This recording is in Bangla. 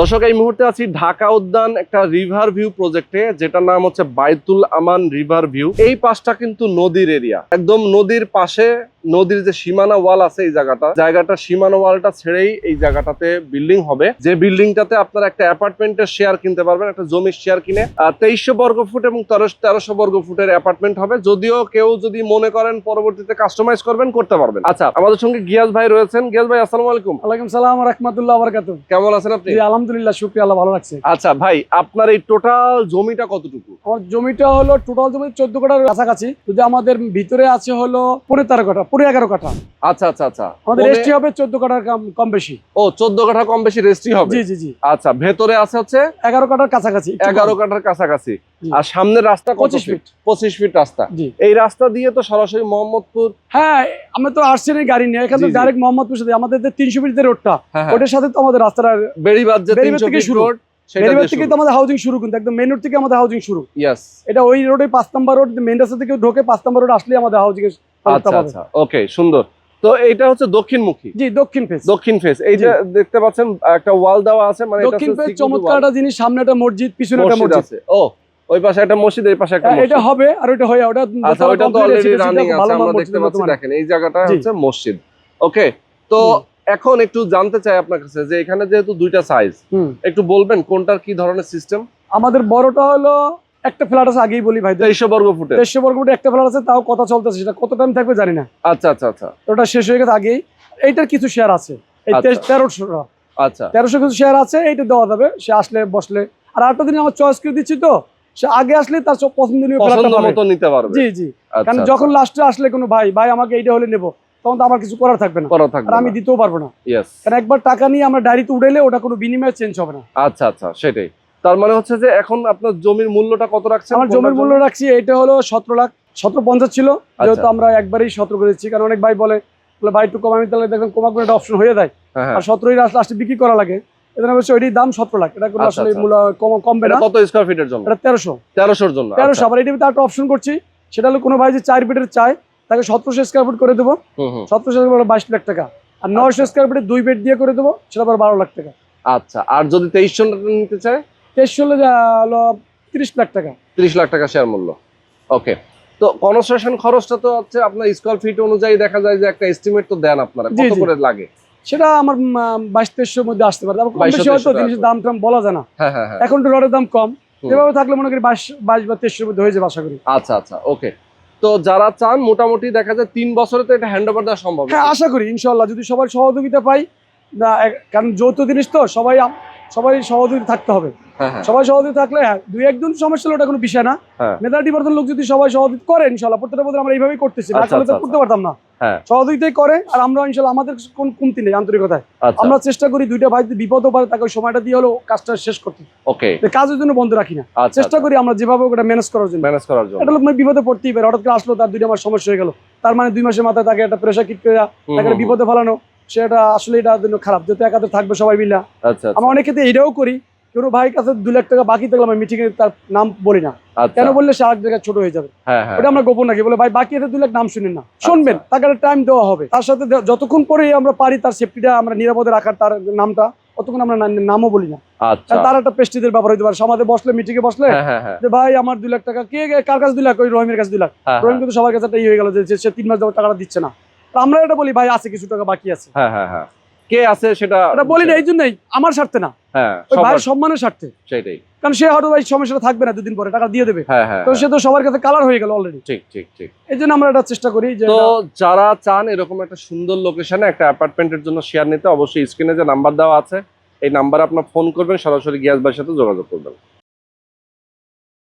দর্শক এই মুহূর্তে আছি ঢাকা উদ্যান একটা রিভার ভিউ প্রজেক্টে যেটার নাম হচ্ছে বাইতুল আমান রিভার ভিউ এই পাশটা কিন্তু নদীর এরিয়া একদম নদীর পাশে নদীর যে সীমানা ওয়াল আছে এই জায়গাটা জায়গাটা সীমানা ওয়ালটা ছেড়েই এই জায়গাটাতে বিল্ডিং হবে। যে বিল্ডিংটাতে আপনারা একটা অ্যাপার্টমেন্টের শেয়ার কিনতে পারবেন একটা জমির শেয়ার কিনে। তেইশশো বর্গ ফুট এবং তেরোশো তেরোশো বর্গ ফুটের অ্যাপার্টমেন্ট হবে। যদিও কেউ যদি মনে করেন পরবর্তীতে কাস্টমাইজ করবেন করতে পারবেন। আচ্ছা আমাদের সঙ্গে গিয়াস ভাই রয়েছেন। গিয়াস ভাই আসসালামু আলাইকুম। ওয়ালাইকুম সালাম রহমতুল্লাহ কেমন আছেন আপনি? জি আলহামদুলিল্লাহ শুক্রিয়া আল্লাহ ভালো লাগছে আচ্ছা ভাই আপনার এই টোটাল জমিটা কতটুকু? আমার জমিটা হলো টোটাল জমি চোদ্দ কাঠার কাছাকাছি। যদি আমাদের ভিতরে আছে হলো পনেরো তেরো কাঠা পনেরো এগারো কাঠা। আচ্ছা আচ্ছা আচ্ছা। আমাদের হবে চোদ্দ কাঠার কম- বেশি। ও চোদ্দ কাঠা কম বেশি রেস্ট্রি হবে? জি জি জি। আচ্ছা ভেতরে আছে হচ্ছে? এগারো কাঠার কাছাকাছি এগারো কাঠার কাছাকাছি। আর সামনের রাস্তা পঁচিশ ফিট পঁচিশ ফিট রাস্তা। এই রাস্তা দিয়ে তো সরাসরি মোহাম্মদপুর হ্যাঁ আমরা তো আসছি না গাড়ি নিয়ে। এখানে। ডাইরেক্ট মোহাম্মদপুর সাথে। আমাদের যে তিনশো ফিট যে রোডটা হ্যাঁ হ্যাঁ। ওটার সাথে তো আমাদের রাস্তাটা বেড়িবাঁধ থেকে শুরু। রোড থেকে তো আমাদের হাউজিং শুরু কিন্তু একদম মেন রোড থেকে আমাদের হাউজিং শুরু। ইয়াস এটা ওই রোডে পাঁচ নাম্বার রোড মেন রাস্তা থেকে ঢোকে পাঁচ নাম্বার রোড আসলে আমাদের হাউজিং আচ্ছা আচ্ছা। ওকে সুন্দর। তো এটা হচ্ছে দক্ষিণমুখী? জি দক্ষিণ ফেস দক্ষিণ ফেস এই যে দেখতে পাচ্ছেন একটা ওয়াল দেওয়া আছে মানে দক্ষিণ ফেস চমৎকার একটা জিনিস সামনে একটা মসজিদ পিছনে একটা মসজিদ মসজিদ। আছে। ও ওই পাশে একটা মসজিদ এই পাশে একটা হ্যাঁ, এটা হবে আর ওটা হয় ওটা আচ্ছা ওইটা তো অলরেডি রানিং আছে আমরা দেখতে পাচ্ছি। দেখেন এই জায়গাটা হচ্ছে মসজিদ। ওকে তো এখন একটু জানতে চাই আপনার কাছে যে এখানে যেহেতু দুইটা সাইজ একটু বলবেন কোনটার কি ধরনের সিস্টেম আমাদের বড়টা হলো একটা ফ্ল্যাট আছে আগেই বলি ভাই তেইশশো বর্গ ফুটের দেড়শো বর্গ ফুটে একটা ফ্ল্যাট আছে তাও কথা চলতেছে সেটা। কত টাইম থাকবে জানি না। আচ্ছা আচ্ছা আচ্ছা। ওটা শেষ হয়ে গেছে আগেই। এইটার কিছু শেয়ার আছে। এই আচ্ছা। তেরোশো আচ্ছা। তেরোশো কিছু শেয়ার আছে এইটা দেওয়া যাবে। সে আসলে বসলে। আর আরেকটা দিন আমার চয়েস করে দিচ্ছি তো সে আগে আসলে তার সব পছন্দনীয় মতো নিতে পারবে। জি জি। আচ্ছা, কারণ যখন লাস্টে আসলে কোনো ভাই ভাই আমাকে এইটা হলে নেব তখন তো আমার কিছু করার থাকবে না। আর আমি দিতেও পারব না। কারণ একবার টাকা নিয়ে আমরা ডায়েরিতে উঠাইলে ওটা কোনো বিনিময়ে চেঞ্জ হবে না। আচ্ছা আচ্ছা সেটাই। তার মানে হচ্ছে যে এখন আপনার জমির মূল্যটা কত রাখছেন? আমার জমির মূল্য রাখছি এটা হলো সতেরো লাখ সতেরো পঞ্চাশ ছিল। যেহেতু আচ্ছা। আমরা একবারেই সতেরো করেছি। কারণ অনেক ভাই বলে বলে ভাই একটু কম আমি তাহলে দেখবেন কমা করে একটা অপশন হয়ে যায়। হ্যাঁ হ্যাঁ। আর সতেরোই লাস্টে বিক্রি করা লাগে। এদের অবশ্যই ওইটির দাম সতেরো লাখ। এটা কোনো আচ্ছা, আসলে আচ্ছা। মূল্য কম কমবে না। কত স্কোয়ার ফিটের জন্য? এটা তেরোশো। তেরোশোর জন্য তেরোশো আচ্ছা। আবার এটির একটা অপশন করছি। সেটা হলো কোনো ভাই যে চার ফিটের চায় তাকে সতেরোশো স্কোয়ার ফুট করে দেবো। হুম, হুম। সতেরোশো স্কোয়ার বাইশ লাখ টাকা। আর নয়শো স্কোয়ার ফুটে দুই বেড দিয়ে করে দেবো সেটা আবার বারো লাখ টাকা। আচ্ছা আর যদি তেইশশো নিতে চায়? তেইশশো হলে যা হলো তিরিশ লাখ টাকা। ত্রিশ লাখ টাকা শেয়ার মূল্য। ওকে তো কনস্ট্রাকশন খরচটা তো হচ্ছে আপনার স্কোয়ার ফিট অনুযায়ী দেখা যায় যে একটা এস্টিমেট তো দেন আপনারা। কত করে লাগে? সেটা আমার বাইশ তেইশশোর মধ্যে আসতে পারে। আবার কম 2200 বেশি হয়তো জিনিসের দাম টাম বলা যায় না। হ্যাঁ হ্যাঁ হ্যাঁ। এখন তো রডের দাম কম। এভাবে থাকলে মনে করি বাইশ বাইশ বা তেইশের মধ্যে হয়ে যাবে আশা করি। আচ্ছা আচ্ছা ওকে। তো যারা চান মোটামুটি দেখা যায় তিন বছরে তো এটা হ্যান্ড ওভার দেওয়া সম্ভব হ্যাঁ আশা করি ইনশাল্লাহ যদি সবার সহযোগিতা পাই না কারণ যৌথ জিনিস তো সবাই সবাই সহযোগিতা থাকতে হবে। সবাই সহযোগিতা থাকলে হ্যাঁ দুই একজন সমস্যা হলে ওটা কোনো বিষয় না। মেধাটি পার্সেন্ট লোক যদি সবাই সহযোগিতা করে ইনশাল্লাহ প্রত্যেকটা বছর আমরা এইভাবেই করতেছি না আচ্ছা, তো আচ্ছা, করতে পারতাম না। সহযোগিতাই করে আর আমরা ইনশাল্লাহ আমাদের কোন কমতি নেই আন্তরিকতায়। আচ্ছা। আমরা চেষ্টা করি দুইটা ভাই যদি বিপদও পারে তাকে ওই সময়টা দিয়ে হলো কাজটা শেষ করতে। ওকে। কাজের জন্য বন্ধ রাখি না। আচ্ছা চেষ্টা করি আমরা যেভাবে ওটা ম্যানেজ করার জন্য। ম্যানেজ করার জন্য। এটা মানে বিপদে পড়তেই পারে হঠাৎ করে আসলো তার দুইটা মাস সমস্যা হয়ে গেল। তার মানে দুই মাসের মাথায় তাকে একটা প্রেশার কিট করে তাকে বিপদে ফেলানো সেটা আসলে এটা জন্য খারাপ। যেহেতু একাতে থাকবে সবাই মিলা। আচ্ছা। আমরা অনেক ক্ষেত্রে এটাও করি কোনো ভাইয়ের কাছে দু লাখ টাকা বাকি থাকলে আমরা মিটিং এ তার নাম বলি না। আচ্ছা। কেন বললে সে আরেক জায়গায় ছোট হয়ে যাবে? হ্যাঁ হ্যাঁ। ওটা আমরা গোপন রাখি। বলে ভাই বাকি এতে দু লাখ নাম শুনেন না শুনবেন তাকে টাইম দেওয়া হবে। তার সাথে যতক্ষণ পরে আমরা পারি তার সেফটিটা আমরা নিরাপদে রাখার তার নামটা ততক্ষণ আমরা নামও বলি না। আচ্ছা। তার একটা পেস্টিদের ব্যাপার হইতে পারে। সমাজে বসলে মিটিং এ বসলে হ্যাঁ যে ভাই আমার দুই লাখ টাকা কে কার কাছে দুই লাখ? ওই রহিমের কাছে দুই লাখ। রহিম কিন্তু সবার কাছে একটা ই হয়ে গেল যে সে তিন মাস যাব টাকাটা দিচ্ছে না। তো আমরা এটা বলি ভাই আছে কিছু টাকা বাকি আছে। হ্যাঁ হ্যাঁ হ্যাঁ। কে আছে সেটা বলি না এই জন্যই আমার স্বার্থে না। হ্যাঁ ভাইয়ের সম্মানের স্বার্থে। সেটাই। কারণ সে হয়তো ভাই সমস্যাটা থাকবে না দুদিন পরে টাকা দিয়ে দেবে। হ্যাঁ হ্যাঁ তো সে তো সবার কাছে কালার হয়ে গেল অলরেডি ঠিক ঠিক ঠিক। এই জন্য আমরা এটা চেষ্টা করি যে তো যারা চান এরকম একটা সুন্দর লোকেশনে একটা অ্যাপার্টমেন্টের জন্য শেয়ার নিতে অবশ্যই স্ক্রিনে যে নাম্বার দেওয়া আছে এই নাম্বারে আপনার ফোন করবেন সরাসরি গ্যাস ভাইয়ের সাথে যোগাযোগ করবেন।